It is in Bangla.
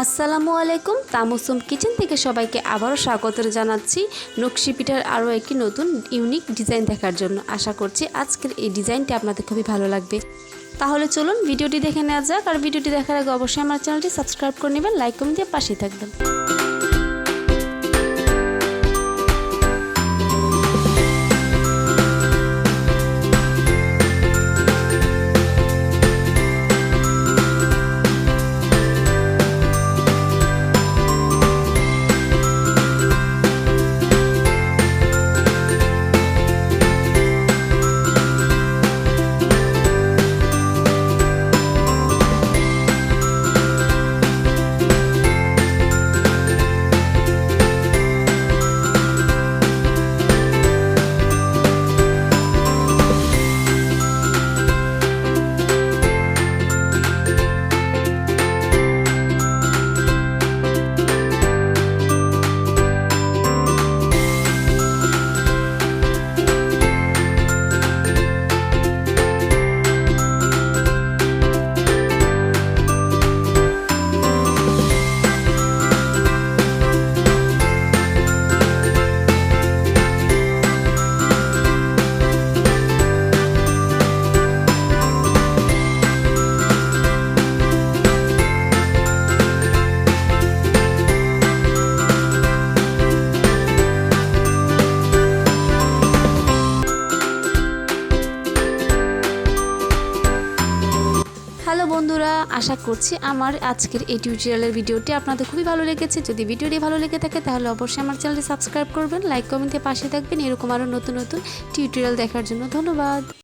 আসসালামু আলাইকুম, তামুসুম কিচেন থেকে সবাইকে আবারও স্বাগত জানাচ্ছি নকশি পিঠার আরও একটি নতুন ইউনিক ডিজাইন দেখার জন্য। আশা করছি আজকের এই ডিজাইনটি আপনাদের খুবই ভালো লাগবে। তাহলে চলুন ভিডিওটি দেখে নেওয়া যাক, আর ভিডিওটি দেখার আগে অবশ্যই আমার চ্যানেলটি সাবস্ক্রাইব করে নেবেন, লাইক কমেন্ট দিয়ে পাশেই থাকবেন। বন্ধুরা, আশা করছি আমার আজকের এই টিউটোরিয়ালের ভিডিওটি আপনাদের খুবই ভালো লেগেছে। যদি ভিডিওটি ভালো লেগে থাকে তাহলে অবশ্যই আমার চ্যানেলটি সাবস্ক্রাইব করবেন লাইক কমেন্টে পাশে থাকবেন। এরকম আরও নতুন নতুন টিউটোরিয়াল দেখার জন্য ধন্যবাদ।